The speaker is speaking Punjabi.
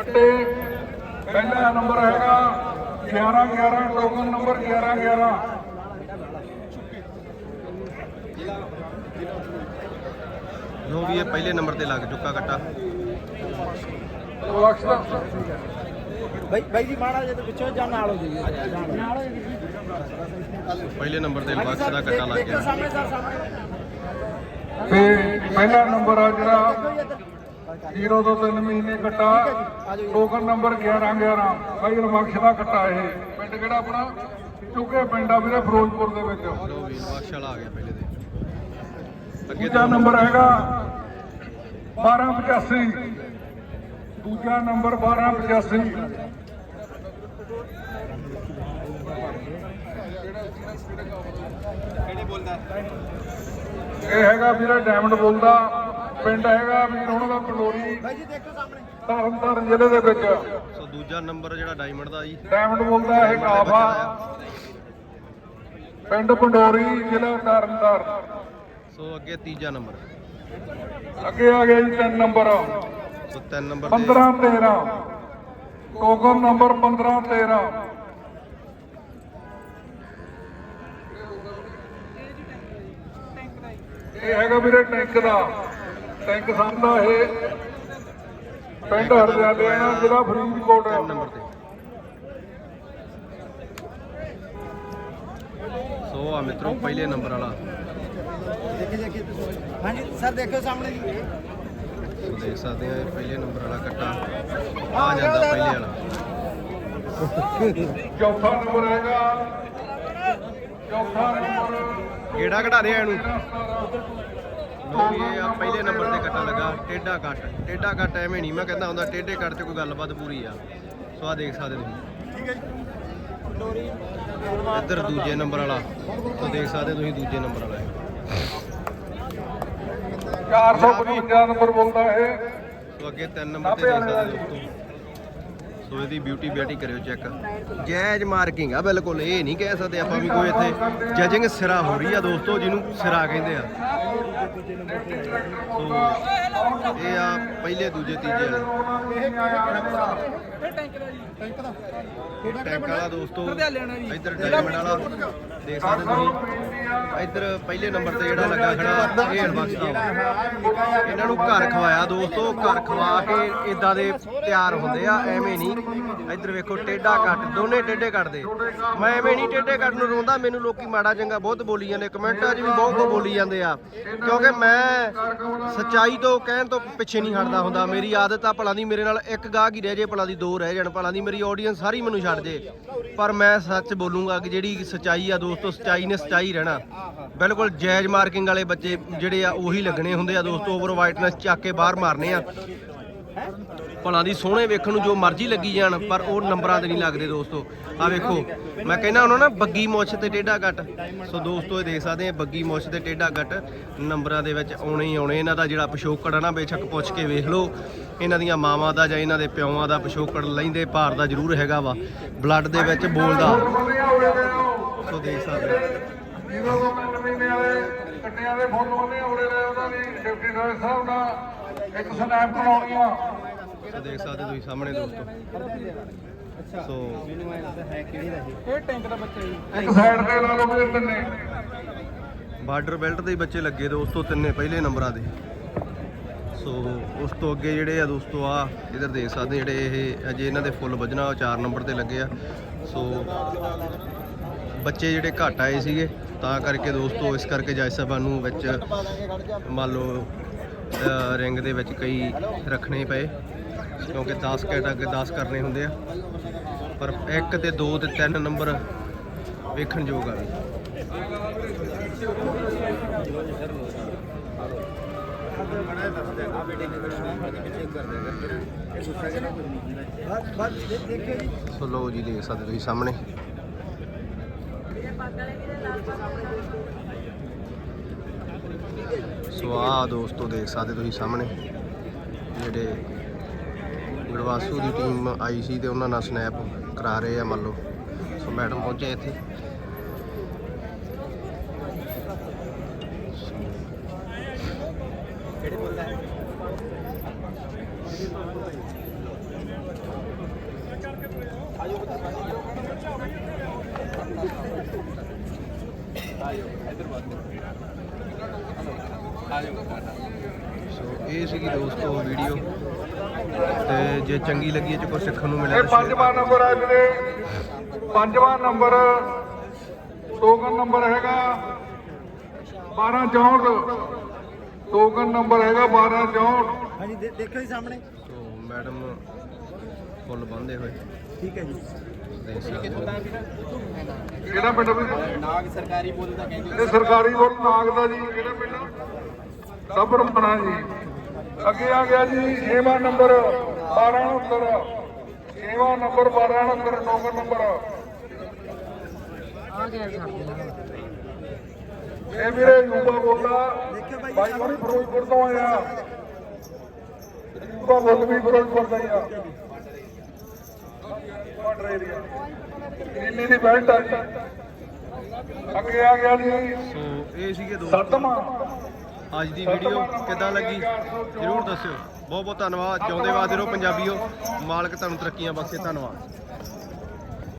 ਕੱਟੇ। ਪਹਿਲਾ ਨੰਬਰ ਹੈਗਾ 11 11 ਟੋਕਨ ਨੰਬਰ 11 11 ਲੋ ਵੀ ਇਹ ਪਹਿਲੇ ਨੰਬਰ ਤੇ ਲੱਗ ਚੁੱਕਾ ਕੱਟਾ। ਬਖਸ਼ਦਾ ਬਾਈ ਬਾਈ ਜੀ ਮਾੜਾ ਜੇ ਪਿੱਛੇ ਜਾਂ ਨਾਲ ਹੋ ਜਾਈਏ। ਨਾਲ ਹੋ ਪਹਿਲੇ ਨੰਬਰ ਤੇ ਬਕਸ ਦਾ ਕੱਟਾ ਲੱਗ ਗਿਆ। ਸਾਹਮਣੇ ਸਰ ਸਾਹਮਣੇ। ਤੇ ਪਹਿਲਾ ਨੰਬਰ ਆ ਜਿਹੜਾ 0 ਤੋਂ 3 ਮਹੀਨੇ ਕੱਟਾ ਟੋਕਨ ਨੰਬਰ 11 11 ਭਾਈ ਬਖਸ਼ ਦਾ ਕੱਟਾ ਇਹ। ਪਿੰਡ ਕਿਹੜਾ ਆਪਣਾ? ਚੁੱਕੇ ਪਿੰਡ ਆ ਵੀਰੇ ਫਿਰੋਜ਼ਪੁਰ ਦੇ ਵਿੱਚ। ਲੋ ਵੀ ਬਕਸ ਵਾਲਾ ਆ ਗਿਆ ਪਹਿਲੇ ਤੇ। ਅੱਗੇ ਦੂਜਾ ਨੰਬਰ ਹੈਗਾ 1285 ਦੂਜਾ ਨੰਬਰ 1285 ਇਹ ਹੈਗਾ ਵੀਰੇ ਡਾਇਮੰਡ ਬੋਲਦਾ। ਪਿੰਡ ਹੈਗਾ ਵੀਰ ਉਹਨਾਂ ਦਾ ਪੰਡੋਰੀ ਤਰਨਤਾਰਨ ਜ਼ਿਲ੍ਹੇ ਦੇ ਵਿੱਚ। ਸੋ ਦੂਜਾ ਨੰਬਰ ਜਿਹੜਾ ਡਾਇਮੰਡ ਦਾ ਜੀ। ਡਾਇਮੰਡ ਬੋਲਦਾ ਇਹ ਕਾਫਾ ਪਿੰਡ ਪੰਡੋਰੀ ਜ਼ਿਲ੍ਹਾ ਤਰਨਤਾਰਨ ਸੋ ਅੱਗੇ ਤੀਜਾ ਨੰਬਰ। ਅੱਗੇ ਆ ਗਿਆ ਜੀ ਤਿੰਨ ਨੰਬਰ। ਸੋ ਤਿੰਨ ਨੰਬਰ ਤੇ 15 13 ਟੋਕਨ ਨੰਬਰ 15 13 ਇਹ ਹੈਗਾ ਵੀਰੇ ਟੈਂਕ ਦਾ। ਟੈਂਕ ਸਾਹਮਣਾ ਇਹ ਪਿੰਡ ਹਰਜਾਲਿਆਣਾ ਜ਼ਿਲ੍ਹਾ ਫਰੀਦਕੋਟ ਨੰਬਰ ਤੇ ਸੋ ਆ ਮਿੱਤਰੋ ਪਹਿਲੇ ਨੰਬਰ ਵਾਲਾ। ਦੇਖੇ ਦੇਖੇ। ਹਾਂਜੀ ਸਰ ਦੇਖੋ ਸਾਹਮਣੇ ਜੀ। ਦੇਖ ਸਕਦੇ ਆ ਇਹ ਪਹਿਲੇ ਨੰਬਰ ਵਾਲਾ ਕੱਟਾ। ਆ ਜਾਂਦਾ ਪਹਿਲੇ ਵਾਲਾ। ਚੌਥਾ ਨੰਬਰ ਹੈਗਾ। ਚੌਥਾ ਨੰਬਰ। ਕਿਹੜਾ ਘਟਾ ਰਿਹਾ ਇਹਨੂੰ। ਵੀ ਇਹ ਆ ਪਹਿਲੇ ਨੰਬਰ ਤੇ ਕੱਟਾ ਲੱਗਾ। ਟੇਡਾ ਕੱਟ। ਟੇਡਾ ਕੱਟ ਐਵੇਂ ਨਹੀਂ। ਮੈਂ ਕਹਿੰਦਾ ਹੁੰਦਾ ਟੇਡੇ ਕੱਟ 'ਚ ਕੋਈ ਗੱਲਬਾਤ ਪੂਰੀ ਆ। ਸੋ ਆ ਦੇਖ ਸਕਦੇ ਤੁਸੀਂ। ਇੱਧਰ ਦੂਜੇ ਨੰਬਰ ਵਾਲਾ। ਸੋ ਦੇਖ ਸਕਦੇ ਤੁਸੀਂ ਦੂਜੇ ਨੰਬਰ ਵਾਲਾ ਇਹ। 455 ਨੰਬਰ ਬੋਲਦਾ ਇਹ। ਸੋ ਅੱਗੇ ਤਿੰਨ ਨੰਬਰ ਤੇ ਦੇਖ ਸਕਦੇ ਦੋਸਤੋ ਸੋ ਇਹਦੀ ਬਿਊਟੀ ਬਿਊਟੀ ਕਰਿਓ ਚੈੱਕ ਜੈਜ ਮਾਰਕਿੰਗ ਆ, ਬਿਲਕੁਲ, ਇਹ ਨਹੀਂ ਕਹਿ ਸਕਦੇ ਆਪਾਂ ਵੀ ਕੋਈ ਇੱਥੇ ਜਜਿੰਗ ਸਿਰਾ ਹੋ ਰਹੀ ਆ ਦੋਸਤੋ, ਜਿਹਨੂੰ ਸਿਰਾ ਕਹਿੰਦੇ ਆ। ਸੋ, ਇਹ ਆ ਪਹਿਲੇ ਦੂਜੇ ਤੀਜੇ ਵਾਲੇ। ਟੈਂਕ ਵਾਲਾ ਦੋਸਤੋ, ਇੱਧਰ ਡਾਇਮੰਡ ਵਾਲਾ, ਦੇਖ ਸਕਦੇ ਤੁਸੀਂ। ਇੱਧਰ ਪਹਿਲੇ ਨੰਬਰ ਤੇ ਜਿਹੜਾ ਲੱਗਾ ਖੜਾ, ਇਹ ਅਨਬਕਸ ਇਹਨਾਂ ਨੂੰ ਘਰ ਖਵਾਇਆ ਦੋਸਤੋ, ਘਰ ਖਵਾ ਕੇ ਇਦਾਂ ਦੇ ਤਿਆਰ ਹੁੰਦੇ ਆ, ਐਵੇਂ ਨਹੀਂ। ਇੱਧਰ ਵੇਖੋ ਟੇਡਾ ਕੱਟ, ਦੋਨੇ ਟੇਡੇ ਕੱਟਦੇ। ਮੈਂ ਐਵੇਂ ਨਹੀਂ ਟੇਡੇ ਕੱਟ ਨੂੰ ਰੋਂਦਾ, ਮੈਨੂੰ ਲੋਕੀ ਮਾੜਾ ਚੰਗਾ ਬਹੁਤ ਬੋਲੀ ਜਾਂਦੇ, ਕਮੈਂਟਾਂ 'ਚ ਵੀ ਬਹੁਤ ਕੁ ਬੋਲੀ ਜਾਂਦੇ ਆ। ਕਿਉਂਕਿ ਮੈਂ ਸੱਚਾਈ ਤੋਂ ਕਹਿਣ ਤੋਂ ਪਿੱਛੇ ਨਹੀਂ ਹਟਦਾ ਹੁੰਦਾ, ਮੇਰੀ ਆਦਤ ਆ ਭਲਾ ਦੀ, ਮੇਰੇ ਨਾਲ ਇੱਕ ਗਾਹਕ ਹੀ ਰਹਿ ਜੇ, ਭਲਾ ਦੀ ਦੋ ਰਹਿ ਜਾਣ, ਭਲਾ ਦੀ ਮੇਰੀ ਆਡੀਅנס ਸਾਰੀ ਮੈਨੂੰ ਛੱਡ ਜੇ। ਪਰ ਮੈਂ ਸੱਚ ਬੋਲੂੰਗਾ ਕਿ ਜਿਹੜੀ ਸੱਚਾਈ ਆ ਦੋਸਤੋ, ਸੱਚਾਈ ਨੇ ਸੱਚਾਈ ਰਹਿਣਾ। ਬਿਲਕੁਲ ਜਾਇਜ਼ ਮਾਰਕਿੰਗ ਵਾਲੇ ਬੱਚੇ ਜਿਹੜੇ ਆ, ਉਹੀ ਲੱਗਣੇ ਹੁੰਦੇ ਆ ਦੋਸਤੋ ਓਵਰ ਵਾਈਟਨੈਸ ਚੱਕ ਕੇ ਬਾਹਰ ਮਾਰਨੇ ਆ। ਭਲਾਂ ਦੀ ਸੋਹਣੇ ਵੇਖਣ ਨੂੰ ਜੋ ਮਰਜ਼ੀ ਲੱਗੀ ਜਾਣ ਪਰ ਉਹ ਨੰਬਰਾਂ ਤੇ ਨਹੀਂ ਲੱਗਦੇ ਦੋਸਤੋ। ਆ ਵੇਖੋ ਮੈਂ ਕਹਿੰਦਾ ਉਹਨਾਂ ਨਾ ਬੱਗੀ ਮੁੱਛ ਤੇ ਟੇਢਾ ਕੱਟ ਸੋ ਦੋਸਤੋ ਇਹ ਦੇਖ ਸਕਦੇ ਆ ਬੱਗੀ ਮੁੱਛ ਤੇ ਟੇਢਾ ਕੱਟ ਨੰਬਰਾਂ ਦੇ ਵਿੱਚ ਆਉਣੇ ਹੀ ਆਉਣੇ। ਇਹਨਾਂ ਦਾ ਜਿਹੜਾ ਪਿਛੋਕੜ ਆ ਨਾ ਬੇਸ਼ੱਕ ਪੁੱਛ ਕੇ ਵੇਖ ਲਓ। ਇਹਨਾਂ ਦੀਆਂ ਮਾਵਾਂ ਦਾ ਜਾਂ ਇਹਨਾਂ ਦੇ ਪਿਓਾਂ ਦਾ ਪਿਛੋਕੜ ਲੈਂਦੇ ਭਾਰ ਦਾ ਜ਼ਰੂਰ ਹੈਗਾ ਵਾ। ਬਲੱਡ ਦੇ ਵਿੱਚ ਬੋਲਦਾ। ਸੋ ਦੇਖ ਸਕਦੇ ਜੀਰੋ ਤੋਂ ਤਿੰਨ ਮਹੀਨੇ ਵਾਲੇ ਕੱਟਿਆਂ ਦੇ ਫੁੱਲ ਉਹਨੇ ਉੜੇ ਰਹੇ ਉਹਦਾ ਵੀ ਡਿਪਟੀ ਸਾਹਿਬ ਦਾ। ਇੱਕ ਸਨੈਪ ਬਣਾਉਣੀ ਆ। ਸੋ ਦੇਖ ਸਕਦੇ ਤੁਸੀਂ ਸਾਹਮਣੇ ਦੋਸਤੋ। ਸੋ ਇੱਕ ਸਾਈਡ ਤੇ ਲਾ ਲਓ ਵੀਰੇ ਤਿੰਨੇ। ਬਾਰਡਰ ਬੈਲਟ ਦੇ ਹੀ ਬੱਚੇ ਲੱਗੇ ਦੋਸਤੋ ਤਿੰਨੇ ਪਹਿਲੇ ਨੰਬਰਾਂ ਦੇ। ਸੋ ਉਸ ਤੋਂ ਅੱਗੇ ਜਿਹੜੇ ਆ ਦੋਸਤੋ ਆ ਇਧਰ ਦੇਖ ਸਕਦੇ ਜਿਹੜੇ ਇਹ ਅਜੇ ਇਹਨਾਂ ਦੇ ਫੁੱਲ ਵੱਜਣਾ ਉਹ 4 ਨੰਬਰ ਤੇ ਲੱਗੇ ਆ। ਸੋ ਬੱਚੇ ਜਿਹੜੇ ਘੱਟ ਆਏ ਸੀਗੇ ਤਾਂ ਕਰਕੇ ਦੋਸਤੋ ਇਸ ਕਰਕੇ ਜੱਜ ਸਾਹਿਬਾਨ ਨੂੰ ਵਿੱਚ ਮੰਨ ਲਓ ਰਿੰਗ ਦੇ ਵਿੱਚ ਕਈ ਰੱਖਣੇ ਪਏ, ਕਿਉਂਕਿ 10 ਕੈਟ ਅੱਗੇ 10 ਕਰਨੇ ਹੁੰਦੇ ਆ। ਪਰ 1 ਤੇ 2 ਤੇ 3 ਨੰਬਰ ਵੇਖਣ ਯੋਗ ਆ। ਜੀ ਸੋ ਲਓ ਜੀ, ਦੇਖ ਸਕਦੇ ਤੁਸੀਂ ਸਾਹਮਣੇ। ਸੋ ਆ ਦੋਸਤੋ ਦੇਖ ਸਕਦੇ ਤੁਸੀਂ ਸਾਹਮਣੇ। ਜਿਹੜੇ ਗੁਰਵਾਸੂ ਦੀ ਟੀਮ ਆਈ ਸੀ ਤੇ ਉਹਨਾਂ ਨਾਲ ਸਨੈਪ ਕਰਾ ਰਹੇ ਆ, ਮੰਨ ਲਓ। ਸੋ ਮੈਡਮ ਪਹੁੰਚੇ ਇੱਥੇ। ਸੋ ਇਹ ਸੀਗੀ ਦੋਸਤੋ ਵੀਡੀਓ ਤੇ ਜੇ ਚੰਗੀ ਲੱਗੀ ਇਹ ਚ ਕੁਝ ਸਿੱਖਣ ਨੂੰ ਮਿਲਿਆ ਇਹ ਪੰਜਵਾਂ ਨੰਬਰ ਹੈ ਵੀਰੇ। ਪੰਜਵਾਂ ਨੰਬਰ ਟੋਕਨ ਨੰਬਰ ਹੈਗਾ 1264 ਟੋਕਨ ਨੰਬਰ ਹੈਗਾ 1264 ਹਾਂਜੀ ਦੇ- ਦੇਖਿਓ ਜੀ ਸਾਹਮਣੇ। ਸੋ ਮੈਡਮ ਫੁੱਲ ਬੰਦੇ ਹੋਏ। ਠੀਕ ਹੈ ਜੀ। ਕਿਹੜਾ ਪਿੰਡ ਵੀ ਨਾਗ ਸਰਕਾਰੀ ਬੋਲੀ ਦਾ ਕਹਿੰਦੇ ਇਹ ਸਰਕਾਰੀ ਬੋਲ ਨਾਗ ਦਾ ਜੀ ਕਿਹੜਾ ਪਿੰਡ ਸਬਰ ਮਣਾ ਜੀ। ਅੱਗੇ ਆ ਗਿਆ ਜੀ 6ਵਾਂ ਨੰਬਰ 1269 6ਵਾਂ ਨੰਬਰ 1269 ਟੋਕਨ ਨੰਬਰ। ਇਹ ਵੀਰੇ ਯੂਬਾ ਬੋਲਦਾ ਬਾਈ ਹੋਣੀ ਫਿਰੋਜ਼ਪੁਰ ਤੋਂ ਆਇਆ ਯੂਬਾ ਬੋਲ ਵੀ ਫਿਰੋਜ਼ਪੁਰ ਦਾ ਹੀ ਆ। ਬਾਰਡਰ ਏਰੀਆ ਨੀਲੀ ਦੀ ਬੈਲਟ ਆ। ਜੀ ਅੱਗੇ ਆ ਗਿਆ ਜੀ। ਸੋ ਇਹ ਸੀਗੇ ਦੋਸਤੋ। ਸੱਤਵਾਂ। ਅੱਜ ਦੀ ਵੀਡੀਓ ਕਿੱਦਾਂ ਲੱਗੀ? ਜਰੂਰ ਦੱਸਿਓ। ਬਹੁਤ ਬਹੁਤ ਧੰਨਵਾਦ। ਜਿਉਂਦੇ ਵਾਦੇ ਰਹੋ। ਪੰਜਾਬੀਓ ਮਾਲਕ ਤੁਹਾਨੂੰ ਤਰੱਕੀਆਂ ਬਖਸ਼ੇ। ਧੰਨਵਾਦ।